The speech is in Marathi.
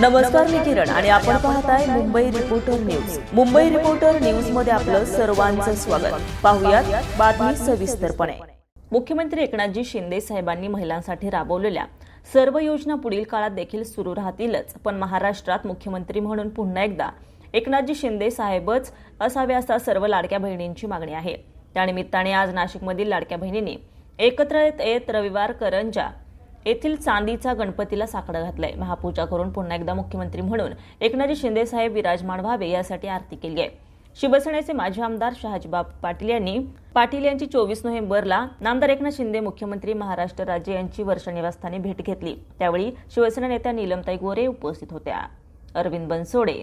नमस्कार मी किरण आणि आपण पाहताय Mumbai reporter news Mumbai reporter न्यूजमध्ये आपलं सर्वांचं स्वागत. पाहुयात बातमी सविस्तरपणे. मुख्यमंत्री एकनाथजी शिंदे साहेबांनी महिलांसाठी राबवलेल्या सर्व योजना पुढील काळात देखील सुरू राहतीलच पण महाराष्ट्रात मुख्यमंत्री म्हणून पुन्हा एकदा एकनाथजी शिंदे साहेबच असावे असा सर्व लाडक्या बहिणींची मागणी आहे. त्यानिमित्ताने आज नाशिकमधील लाडक्या बहिणींनी एकत्र येत येत रविवार करंजा येथील चांदीचा गणपतीला साकडं घातलंय. महापूजा करून पुन्हा एकदा मुख्यमंत्री म्हणून एकनाथजी शिंदे साहेब विराजमान व्हावे यासाठी आरती केली आहे. शिवसेनेचे माजी आमदार शहाजीबाब पाटील यांनी पाटील यांची चोवीस नोव्हेंबरला नामदार एकनाथ शिंदे मुख्यमंत्री महाराष्ट्र राज्य यांची वर्ष निवासस्थानी भेट घेतली. त्यावेळी शिवसेना नेत्या नीलमताई गोरे उपस्थित होत्या. Arvind Bansode